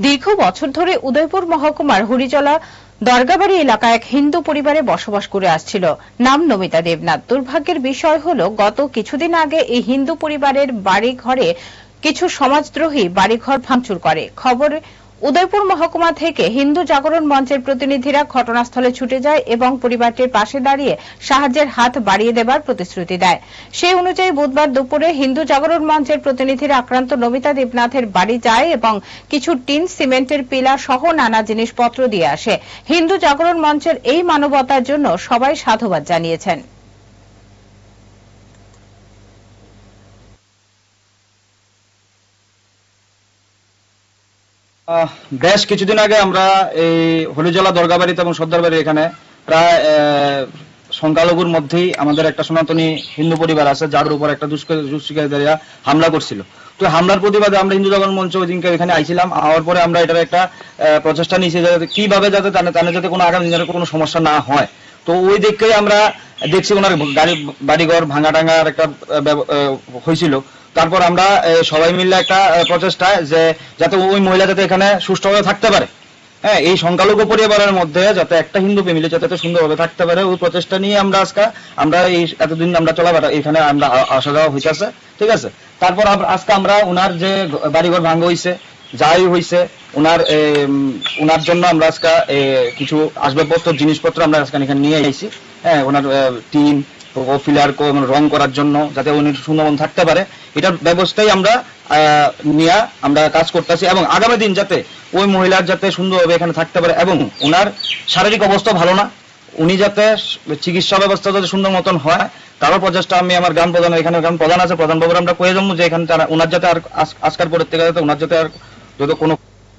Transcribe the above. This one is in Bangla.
দীর্ঘ বছর ধরে উদয়পুর মহকুমার হরিচলা দরগাবাড়ি এলাকা এক হিন্দু পরিবারে বসবাস করে আসছিল। নাম নমিতা দেবনাথ। দুর্ভাগ্যের বিষয় হল, গত কিছুদিন আগে এই হিন্দু পরিবারের বাড়ি ঘরে কিছু সমাজদ্রোহী বাড়িঘর ভাঙচুর করে। খবর উদয়পুর মহকুমা থেকে হিন্দু জাগরণ মঞ্চের প্রতিনিধিরা ঘটনাস্থলে ছুটে যায় এবং পরিবারটির পাশে দাঁড়িয়ে সাহায্যের হাত বাড়িয়ে দেবার প্রতিশ্রুতি দেয়। সেই অনুযায়ী বুধবার দুপুরে হিন্দু জাগরণ মঞ্চের প্রতিনিধিরা আক্রান্ত নমিতা দেবনাথের বাড়ি যায় এবং কিছু টিন, সিমেন্টের পিলা সহ নানা জিনিসপত্র দিয়ে আসে। হিন্দু জাগরণ মঞ্চের এই মানবতার জন্য সবাই সাধুবাদ জানিয়েছেন। বেশ কিছুদিন আগে আমরা এই হলিজলা দরগাবাড়িতে এবং সর্দারবাড়ি এখানে প্রায় সংখ্যালঘুর মধ্যেই আমাদের একটা সনাতনী হিন্দু পরিবার আছে, যার উপর একটা দুষ্কৃতিকারীরা হামলা করছিল। তো হামলার প্রতিবাদে আমরা হিন্দু জগন মঞ্চ ওই দিনকে এখানে আইছিলাম আওয়ার পরে আমরা এটার একটা প্রচেষ্টা নিয়েছি যাতে কীভাবে যাতে তানে যাতে কোনো আগামী দিনের কোনো সমস্যা না হয়। তো ওই দিককেই আমরা দেখছি ওনার গাড়ি, বাড়িঘর ভাঙা টাঙার একটা হয়েছিল। তারপর আমরা সবাই মিলে একটা প্রচেষ্টায় যে যাতে ওই মহিলা যাতে এখানে সুষ্ঠুভাবে থাকতে পারে। হ্যাঁ এই সংখ্যালঘু পরিবারের মধ্যে যাতে একটা হিন্দু ফ্যামিলি যাতে সুন্দরভাবে থাকতে পারে, ওই প্রচেষ্টা নিয়ে আমরা আজকে, আমরা এই এতদিন আমরা চলাফেরা, এখানে আমরা আসা যাওয়া হইতেছে, ঠিক আছে? তারপর আজকে আমরা ওনার যে বাড়িঘর ভাঙ্গ হইছে, যাই হইছে ওনার ওনার জন্য আমরা আজকে কিছু আসবাবপত্র, জিনিসপত্র আমরা আজকে এখানে নিয়ে আইছি। হ্যাঁ ওনার টিন ফিলার রং করার জন্য যাতে উনি সুন্দরবন থাকতে পারে। এটার ব্যবস্থাই আমরা নিয়ে আমরা কাজ করতেছি এবং আগামী দিন যাতে ওই মহিলার যাতে সুন্দরভাবে এখানে থাকতে পারে এবং ওনার শারীরিক অবস্থা ভালো না, উনি যাতে চিকিৎসা ব্যবস্থা যাতে সুন্দর মতন হয়, তারও প্রচেষ্টা আমি আমার গ্রাম প্রধান, এখানে গ্রাম প্রধান আছে, প্রধান বাবুর আমরা কয়ে যাব যে এখানে তারা ওনার যাতে আর আজ- আজকার পরের থেকে যাতে ওনার যাতে আর যদি কোনো